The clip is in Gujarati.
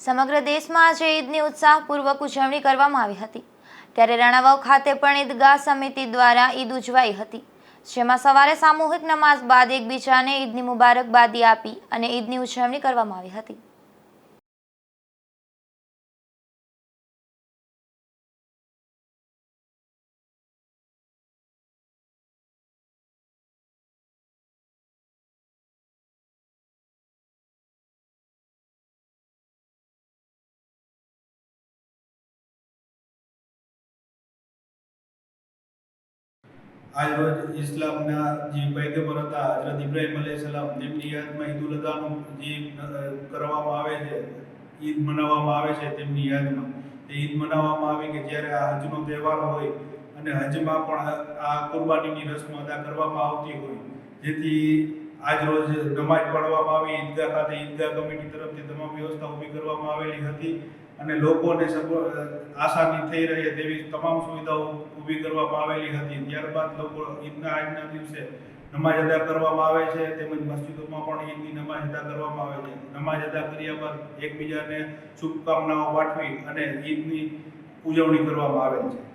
સમગ્ર દેશમાં આજે ઈદની ઉત્સાહપૂર્વક ઉજવણી કરવામાં આવી હતી. ત્યારે રણાવાવ ખાતે પણ ઈદગાહ સમિતિ દ્વારા ઈદ ઉજવાઈ હતી. જેમાં સવારે સામૂહિક નમાઝ બાદ એકબીજાને ઈદની મુબારકબાદી આપી અને ઈદની ઉજવણી કરવામાં આવી હતી. આજ રોજ ઇસ્લામના જે પૈગંબર હતા હજરત ઇબ્રાહિમ અલૈહિ સલામ, તેમની યાદમાં ઈદ ઉલ અદાનું જે કરવામાં આવે છે, ઈદ મનાવવામાં આવે છે તેમની યાદમાં. તે ઈદ મનાવવામાં આવે કે જ્યારે આ હજનો તહેવાર હોય અને હજમાં પણ આ કુરબાનીની રસમ અદા કરવામાં આવતી હોય. જેથી આજ રોજ નમાજ પઢવામાં આવી, ઈદગાહ ખાતે ઈદગાહ કમિટી તરફથી તમામ વ્યવસ્થા ઊભી કરવામાં આવેલી હતી. અને લોકોને આસાની થઈ રહે તેવી તમામ સુવિધાઓ ઊભી કરવામાં આવેલી હતી. ત્યારબાદ લોકો ઈદના આજના દિવસે નમાજ અદા કરવામાં આવે છે. તેમજ મસ્જિદોમાં પણ ઈદની નમાજ અદા કરવામાં આવે છે. નમાજ અદા કર્યા બાદ એકબીજાને શુભકામનાઓ પાઠવી અને ઈદની ઉજવણી કરવામાં આવે છે.